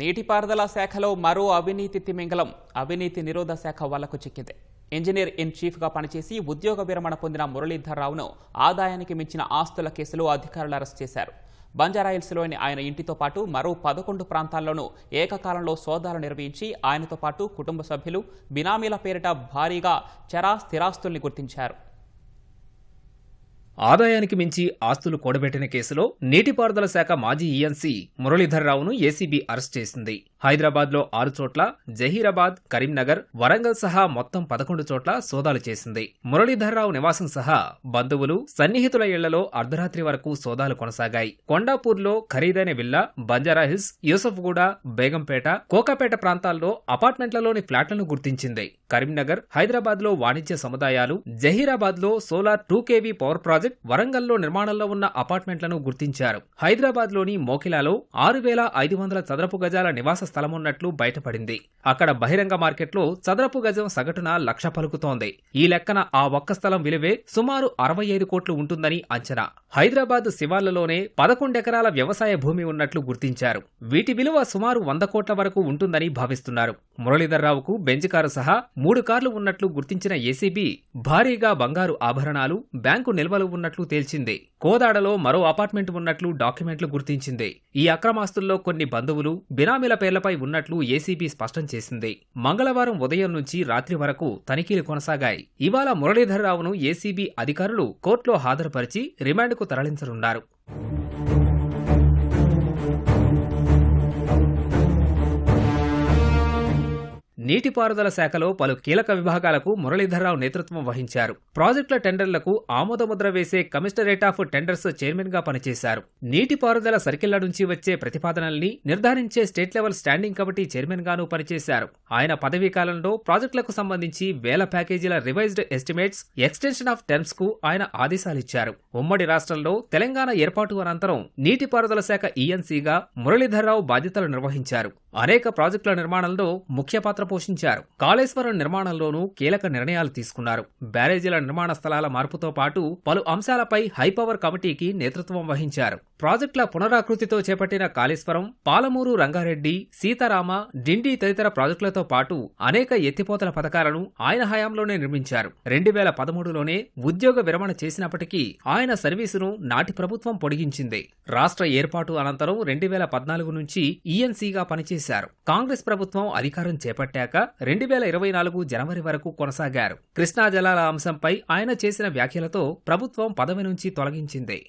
నీటిపారుదల శాఖలో మరో అవినీతి తిమింగలం అవినీతి నిరోధ శాఖ వాళ్ళకు చిక్కింది. ఇంజనీర్ ఇన్ చీఫ్గా పనిచేసి ఉద్యోగ విరమణ పొందిన మురళీధర్రావును ఆదాయానికి మించిన ఆస్తుల కేసులో అధికారులు అరెస్ట్ చేశారు. బంజారాయిల్స్లోని ఆయన ఇంటితో పాటు మరో పదకొండు ప్రాంతాల్లోనూ ఏకకాలంలో సోదాలు నిర్వహించి ఆయనతో పాటు కుటుంబ సభ్యులు బినామీల పేరిట భారీగా చరా స్థిరాస్తుల్ని గుర్తించారు. ఆదాయానికి మించి ఆస్తులు కూడబెట్టిన కేసులో నీటిపారుదల శాఖ మాజీ ఈఎన్సీ మురళీధర్రావును ఏసీబీ అరెస్ట్ చేసింది. హైదరాబాద్లో ఆరు చోట్ల జహీరాబాద్ కరీంనగర్ వరంగల్ సహా మొత్తం పదకొండు చోట్ల సోదాలు చేసింది. మురళీధర్రావు నివాసం సహా బంధువులు సన్నిహితుల ఇళ్ళలో అర్ధరాత్రి వరకు సోదాలు కొనసాగాయి. కొండాపూర్లో ఖరీదైన విల్లా బంజారాహిల్స్ యూసఫ్గూడ బేగంపేట కోకాపేట ప్రాంతాల్లో అపార్ట్మెంట్లలోని ఫ్లాట్లను గుర్తించింది. కరీంనగర్ హైదరాబాద్లో వాణిజ్య సముదాయాలు జహీరాబాద్లో solar two KV power project వరంగల్లో నిర్మాణంలో ఉన్న అపార్ట్మెంట్లను గుర్తించారు. హైదరాబాద్లోని మోకిలాలో ఆరు వేల ఐదు వందల చదరపు గజాల నివాస స్థలమున్నట్లు బయటపడింది. అక్కడ బహిరంగ మార్కెట్లో చదరపు గజం సగటున లక్ష పలుకుతోంది. ఈ లెక్కన ఆ ఒక్క స్థలం విలువే సుమారు అరవై ఐదు కోట్లు ఉంటుందని అంచనా. హైదరాబాద్ శివార్లలోనే పదకొండెకరాల వ్యవసాయ భూమి ఉన్నట్లు గుర్తించారు. వీటి విలువ సుమారు వంద కోట్ల వరకు ఉంటుందని భావిస్తున్నారు. మురళీధర్రావుకు బెంజ్ కారు సహా మూడు కార్లు ఉన్నట్లు గుర్తించిన ఏసీబీ భారీగా బంగారు ఆభరణాలు బ్యాంకు నిల్వలు ఉన్నట్లు తేల్చింది. కోదాడలో మరో అపార్ట్మెంట్ ఉన్నట్లు డాక్యుమెంట్లు గుర్తించింది. ఈ అక్రమాస్తుల్లో కొన్ని బంధువులు బినామీల పేర్లపై ఉన్నట్లు ఏసీబీ స్పష్టం చేసింది. మంగళవారం ఉదయం నుంచి రాత్రి వరకు తనిఖీలు కొనసాగాయి. ఇవాళ మురళీధరరావును ఏసీబీ అధికారులు కోర్టులో హాజరుపరిచి రిమాండ్కు తరలించనున్నారు. నీటిపారుదల శాఖలో పలు కీలక విభాగాలకు మురళీధరరావు నేతృత్వం వహించారు. ప్రాజెక్టుల టెండర్లకు ఆమోదముద్ర వేసే కమిషనరేట్ ఆఫ్ టెండర్స్ చైర్మన్గా పనిచేశారు. నీటిపారుదల సర్కిళ్ళ నుంచి వచ్చే ప్రతిపాదనల్ని నిర్ధారించే state level standing committee chairman గాను పనిచేశారు. ఆయన పదవీ కాలంలో ప్రాజెక్టులకు సంబంధించి వేల ప్యాకేజీల రివైజ్డ్ ఎస్టిమేట్స్ ఎక్స్టెన్షన్ ఆఫ్ టర్మ్స్కు ఆయన ఆదేశాలిచ్చారు. ఉమ్మడి రాష్ట్రంలో తెలంగాణ ఏర్పాటు అనంతరం నీటిపారుదల శాఖ ఈఎన్సీగా మురళీధరరావు బాధ్యతలు నిర్వహించారు. అనేక ప్రాజెక్టుల నిర్మాణంలో ముఖ్య పాత్ర పోషించారు. కాళేశ్వరం నిర్మాణంలోనూ కీలక నిర్ణయాలు తీసుకున్నారు. బ్యారేజీల నిర్మాణ స్థలాల మార్పుతో పాటు పలు అంశాలపై హైపవర్ కమిటీకి నేతృత్వం వహించారు. ప్రాజెక్టుల పునరాకృతితో చేపట్టిన కాళేశ్వరం పాలమూరు రంగారెడ్డి సీతారామ డిండి తదితర ప్రాజెక్టులతో పాటు అనేక ఎత్తిపోతల పథకాలను ఆయన హయాంలోనే నిర్మించారు. రెండు వేల పదమూడులోనే ఉద్యోగ విరమణ చేసినప్పటికీ ఆయన సర్వీసును నాటి ప్రభుత్వం పొడిగించింది. రాష్ట్ర ఏర్పాటు అనంతరం రెండు వేల పద్నాలుగు నుంచి ఈఎన్సీగా పనిచేశారు. కాంగ్రెస్ ప్రభుత్వం అధికారం చేపట్టాక రెండు వేల ఇరవై నాలుగు జనవరి వరకు కొనసాగారు. కృష్ణా జలాల అంశంపై ఆయన చేసిన వ్యాఖ్యలతో ప్రభుత్వం పదవి నుంచి తొలగించింది.